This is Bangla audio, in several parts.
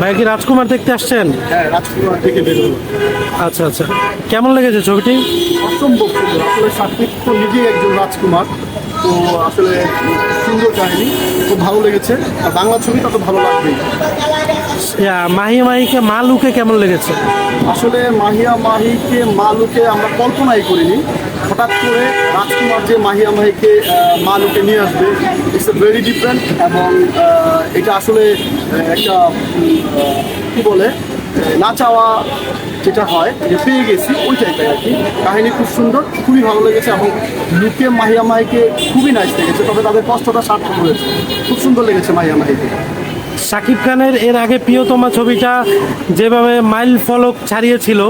ভাই কি রাজকুমার দেখতে আসছেন? হ্যাঁ রাজকুমার থেকে বের আচ্ছা আচ্ছা। কেমন লেগেছে ছবিটি? অসম্ভব সুন্দর। আসলে সাত্বিক তো নিজেই একজন রাজকুমার। তো আসলে সুন্দর কাহিনী খুব ভালো লেগেছে। আর বাংলা ছবিটা তো ভালো লাগবেই। ইয়া, মাহি মাহিকে মা লুকে কেমন লেগেছে? আসলে মাহিয়া মাহিকে মা লুকে আমরা কল্পনাই করিনি। হঠাৎ করে রাজকুমার যে মাহিয়া মাহিকে মা লোকে নিয়ে আসবে ইটস এ ভেরি ডিফারেন্ট এবং এটা আসলে একটা কি বলে না চাওয়া যেটা হয়, যে পেয়ে গেছি ওই টাইপের আর কি। কাহিনী খুব সুন্দর, খুবই ভালো লেগেছে এবং লুকে মাহিয়া মাহিকে খুবই নাইস লেগেছে, তবে তাদের কষ্টটা সার্থক হয়েছে। খুব সুন্দর লেগেছে মাহিয়া মাহিকে শাকিব খানের এর আগে প্রিয়তমা ছবিটা যেভাবে মাইল ফলক ছাড়িয়েছিল,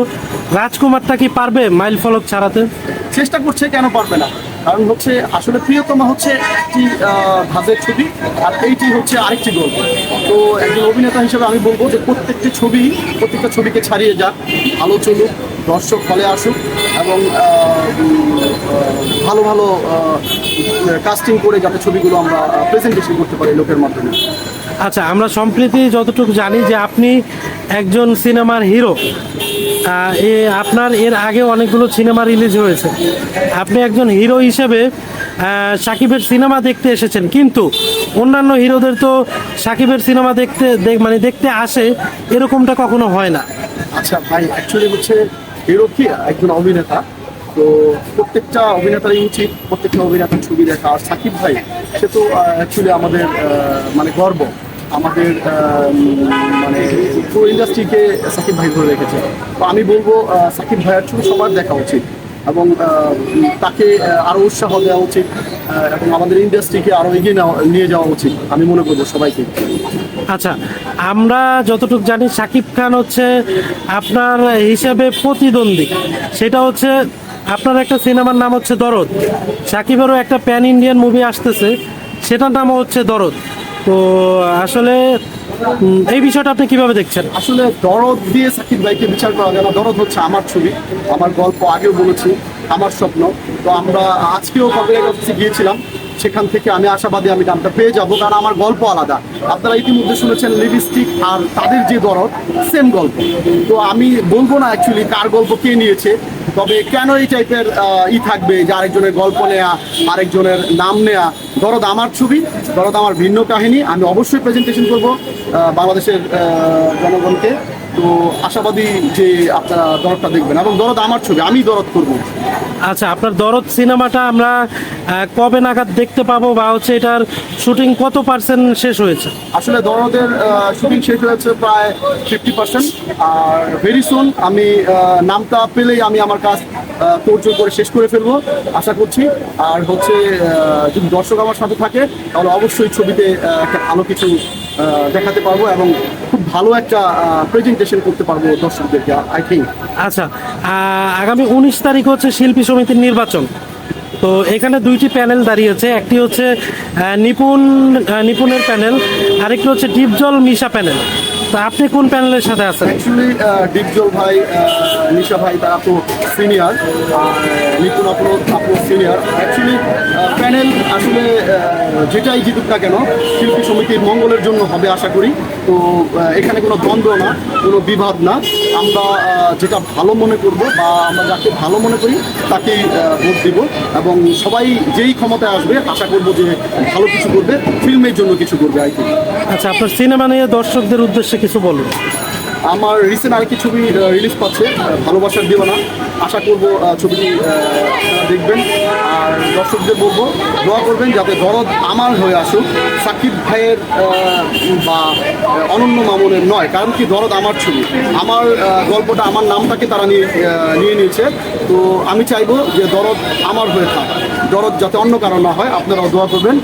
রাজকুমারটা কি পারবে মাইল ফলক ছাড়াতে? চেষ্টা করছে কেন পারবে না? কারণ হচ্ছে আসলে প্রিয়তমা হচ্ছে একটি ধাঁচের ছবি, আর এইটি হচ্ছে আরেকটি গল্প। তো একজন অভিনেতা হিসেবে আমি বলব যে প্রত্যেকটি ছবি, প্রত্যেকটা ছবিকে ছাড়িয়ে যাক। ভালো চলুক, দর্শক ফলে আসুক এবং ভালো ভালো কাস্টিং করে যাতে ছবিগুলো আমরা প্রেজেন্টেশন করতে পারি লোকের মাধ্যমে। আচ্ছা আমরা সম্প্রতি যতটুকু জানি যে আপনি একজন সিনেমার হিরো এ আপনার এর আগে অনেকগুলো সিনেমা রিলিজ হয়েছে। আপনি একজন হিরো হিসেবে সাকিবের সিনেমা দেখতে এসেছেন কিন্তু অন্যান্য হিরোদের তো সাকিবের সিনেমা দেখতে মানে দেখতে আসে এরকমটা কখনো হয় না। আচ্ছা ভাই অ্যাকচুয়ালি হচ্ছে হিরো একজন অভিনেতা। তো প্রত্যেকটা অভিনেতারই উচিত প্রত্যেকটা অভিনেতার ছবি দেখা। আর সাকিব ভাই, সে তো অ্যাকচুয়ালি আমাদের মানে গর্ব। আমাদের মানে পুরো ইন্ডাস্ট্রিকে সাকিব ভাই ধরে রেখেছে। তো আমি বলব সাকিব ভাইয়ের ছবি সবার দেখা উচিত। এবং তাকে আরও উৎসাহ দেওয়া উচিত এবং আমাদের ইন্ডাস্ট্রিকে আরও এগিয়ে নিয়ে যাওয়া উচিত। আমি মনে করব সবাইকে। আচ্ছা আমরা যতটুকু জানি সাকিব খান হচ্ছে আপনার হিসাবে প্রতিদ্বন্দ্বী। সেটা হচ্ছে আপনার একটা সিনেমার নাম হচ্ছে দরদ। সাকিবেরও একটা প্যান ইন্ডিয়ান মুভি আসতেছে, সেটার নাম হচ্ছে দরদ। তো আসলে এই বিষয়টা আপনি কীভাবে দেখছেন? আসলে দরদ দিয়ে সাকিব ভাইকে বিচার করা যায় না। দরদ হচ্ছে আমার ছবি, আমার গল্প আগেও বলেছি, আমার স্বপ্ন। তো আমরা আজকেও অফিসে গিয়েছিলাম সেখান থেকে আমি আশাবাদী আমি দামটা পেয়ে যাব, কারণ আমার গল্প আলাদা। আপনারা ইতিমধ্যে শুনেছেন লিপস্টিক আর তাদের যে দরদ সেম গল্প। তো আমি বলব না অ্যাকচুয়ালি কার গল্প কে নিয়েছে, তবে কেন এই টাইপের ই থাকবে যে আরেকজনের গল্প নেয়া, আরেকজনের নাম নেয়া। দরদ আমার ছবি, দরদ আমার ভিন্ন কাহিনী, আমি অবশ্যই প্রেজেন্টেশন করব বাংলাদেশের জনগণকে। তো আশাবাদী যে আপনারা দরদটা দেখবেন, এবং দরদ আমার ছবি আমি দরদ করব। আচ্ছা আপনার দরদ সিনেমাটা আমরা কবে নাগাদ দেখতে পাবো বা হচ্ছে এটার শুটিং কত পার্সেন্ট শেষ হয়েছে? আসলে দরদের শুটিং শেষ হয়েছে প্রায় ফিফটি পার্সেন্ট। আর ভেরি সুন আমি নামটা পেলেই আমি আমার কাজ তোড়জোড় করে শেষ করে ফেলব আশা করছি। আর হচ্ছে যদি দর্শক আমার সাথে থাকে তাহলে অবশ্যই ছবিতে একটা ভালো কিছু দেখাতে পারব এবং খুব ভালো একটা প্রেজেন্টেশন করতে পারব দর্শকদেরকে আই থিঙ্ক আচ্ছা আগামী উনিশ তারিখ হচ্ছে শিল্পী সমিতির নির্বাচন। তো এখানে দুইটি প্যানেল দাঁড়িয়েছে একটি হচ্ছে নিপুণ নিপুণের প্যানেল, আরেকটি হচ্ছে ডিপজল মিশা প্যানেল। তো আপনি কোন প্যানেলের সাথে আছেন? অ্যাকচুয়ালি ডিপজল ভাই নিশা ভাই তারা তো সিনিয়র আর নিপুণ আপু আপু সিনিয়র অ্যাকচুয়ালি প্যানেল আসলে যেটাই জিতুক না কেন শিল্পী সমিতির মঙ্গলের জন্য হবে আশা করি। তো এখানে কোনো দ্বন্দ্ব না কোনো বিবাদ না। আমরা যেটা ভালো মনে করব বা আমরা যাকে ভালো মনে করি তাকেই ভোট দিব। এবং সবাই যেই ক্ষমতায় আসবে আশা করব যে ভালো কিছু করবে ফিল্মের জন্য কিছু করবে আই আচ্ছা আপনার সিনেমা নিয়ে দর্শকদের উদ্দেশ্যে কিছু বলুন। আমার রিসেন্ট আর কি ছবি রিলিজ পাচ্ছে ভালোবাসার দিওয়ানা আশা করব ছবিটি দেখবেন। আর দর্শকদের বলব, দোয়া করবেন যাতে দরদ আমার হয়ে আসুক, সাকিব ভাইয়ের বা অনন্য মামুনের নয়, কারণ কি দরদ আমার ছবি। আমার গল্পটা, আমার নামটাকে তারা নিয়ে নিয়ে নিয়েছে। তো আমি চাইব যে দরদ আমার হয়ে থাক, দরদ যাতে অন্য কারণ না হয়, আপনারাও দোয়া করবেন।